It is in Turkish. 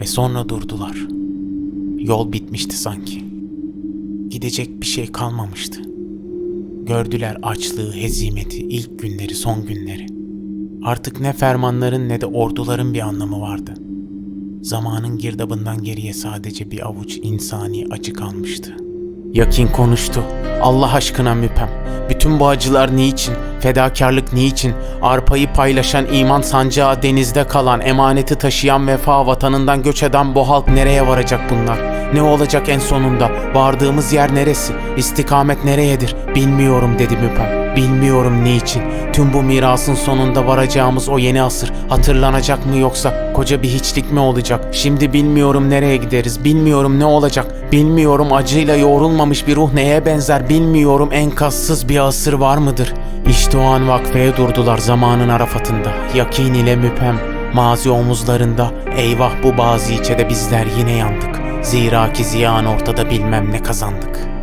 Ve sonra durdular. Yol bitmişti sanki. Gidecek bir şey kalmamıştı. Gördüler açlığı, hezimeti, ilk günleri, son günleri. Artık ne fermanların ne de orduların bir anlamı vardı. Zamanın girdabından geriye sadece bir avuç insani acı kalmıştı. Yakin konuştu. Allah aşkına müpem. Bütün bu acılar niçin? Fedakarlık niçin? Arpayı paylaşan iman sancağı denizde kalan, emaneti taşıyan vefa vatanından göç eden bu halk nereye varacak bunlar? Ne olacak en sonunda? Vardığımız yer neresi? İstikamet nereyedir? Bilmiyorum dedi müpem. Bilmiyorum niçin. Tüm bu mirasın sonunda varacağımız o yeni asır hatırlanacak mı yoksa koca bir hiçlik mi olacak? Şimdi bilmiyorum nereye gideriz. Bilmiyorum ne olacak. Bilmiyorum acıyla yoğrulmamış bir ruh neye benzer. Bilmiyorum enkazsız bir asır var mıdır? İşte o an vakfeye durdular zamanın arafatında. Yakin ile müpem. Mazi omuzlarında eyvah bu bazı içede bizler yine yandık. Zira ki ziyan ortada bilmem ne kazandık.''